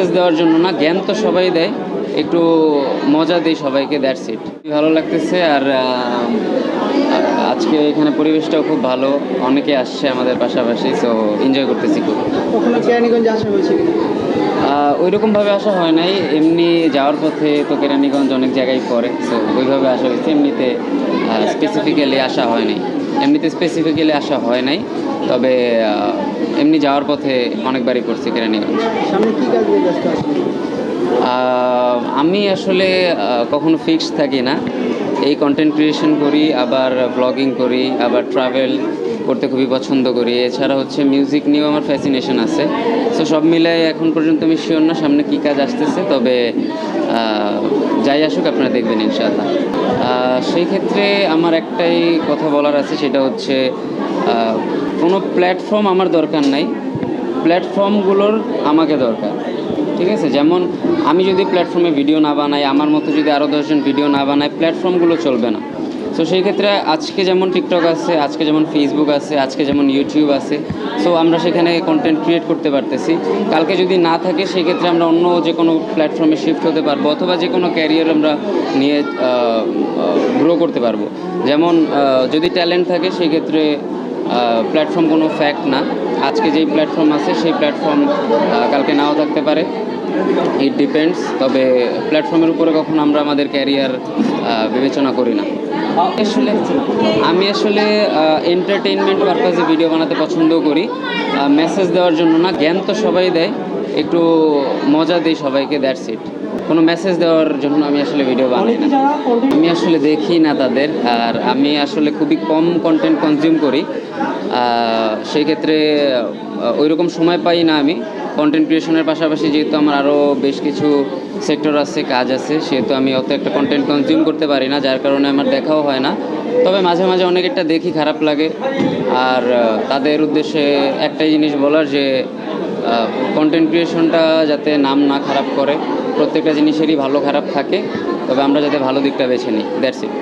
Message দেওয়ার জন্য না জ্ঞান তো সবাই দেয় একটু মজা দিই সবাইকে দ্যাটস ইট ভালো লাগতেছে আর আজকে এখানে পরিবেশটাও খুব ভালো অনেকে আসছে আমাদের পাশাপাশি সো এনজয় করতেছি খুব। ওই রকমভাবে আসা হয় নাই এমনি যাওয়ার পথে তো কেরানীগঞ্জ অনেক জায়গায় পড়ে সো ওইভাবে আসা হয়েছে এমনিতে স্পেসিফিক্যালি আসা হয় নাই। এমনিতে স্পেসিফিক্যালি আসা হয় নাই তবে এমনি যাওয়ার পথে অনেকবারই করছি কেরানীগঞ্জ। আমি আসলে কখনো ফিক্সড থাকি না। এই কন্টেন্ট ক্রিয়েশন করি আবার ব্লগিং করি আবার ট্রাভেল করতে খুবই পছন্দ করি। এছাড়া হচ্ছে মিউজিক নিয়েও আমার ফ্যাসিনেশন আছে। সো সব মিলাই এখন পর্যন্ত আমি শিওর না সামনে কী কাজ আসতেছে, তবে যাই আসুক আপনারা দেখবেন ইনশাআল্লাহ। সেই ক্ষেত্রে আমার একটাই কথা বলার আছে, সেটা হচ্ছে কোনো প্ল্যাটফর্ম আমার দরকার নাই। প্ল্যাটফর্মগুলোর আমাকে দরকার। ঠিক আছে? যেমন আমি যদি প্ল্যাটফর্মে ভিডিও না বানাই, আমার মতো যদি আরও দশজন ভিডিও না বানায় প্ল্যাটফর্মগুলো চলবে না। সো সেই ক্ষেত্রে আজকে যেমন টিকটক আছে, আজকে যেমন ফেসবুক আছে, আজকে যেমন ইউটিউব আছে সো আমরা সেখানে কন্টেন্ট ক্রিয়েট করতে পারতেছি। কালকে যদি না থাকে সেক্ষেত্রে আমরা অন্য যে কোনো প্ল্যাটফর্মে শিফট হতে পারব, অথবা যে কোনো ক্যারিয়ার আমরা নিয়ে গ্রো করতে পারব। যেমন যদি ট্যালেন্ট থাকে সেক্ষেত্রে প্ল্যাটফর্ম কোনো ফ্যাক্ট না। আজকে যেই প্ল্যাটফর্ম আছে, সেই প্ল্যাটফর্ম কালকে নাও থাকতে পারে। ইট ডিপেন্ডস তবে প্ল্যাটফর্মের উপরে কখনো আমরা আমাদের ক্যারিয়ার বিবেচনা করি না। আসলে আমি আসলে এন্টারটেইনমেন্ট পারপাসে ভিডিও বানাতে পছন্দ করি। মেসেজ দেওয়ার জন্য না, জ্ঞান তো সবাই দেয়। একটু মজা দিই সবাইকে দ্যাটস ইট কোনো মেসেজ দেওয়ার জন্য আমি আসলে ভিডিও বানাই না। আমি আসলে দেখি না তাদের, আর আমি আসলে খুবই কম কন্টেন্ট কনজিউম করি। সেই ক্ষেত্রে ওই রকম সময় পাই না আমি। কন্টেন্ট ক্রিয়েশনের পাশাপাশি যেহেতু আমার আরও বেশ কিছু সেক্টর আছে, কাজ আছে, সেহেতু আমি অত একটা কন্টেন্ট কনজিউম করতে পারি না, যার কারণে আমার দেখাও হয় না। তবে মাঝে মাঝে অনেকেরটা দেখি, খারাপ লাগে। আর তাদের উদ্দেশ্যে একটাই জিনিস বলার যে কন্টেন্ট ক্রিয়েশনটা যাতে নাম না খারাপ করে, প্রত্যেকটা জিনিসেরই ভালো খারাপ থাকে, তবে আমরা যাতে ভালো দিকটা বেছে নিই দ্যাটস ইট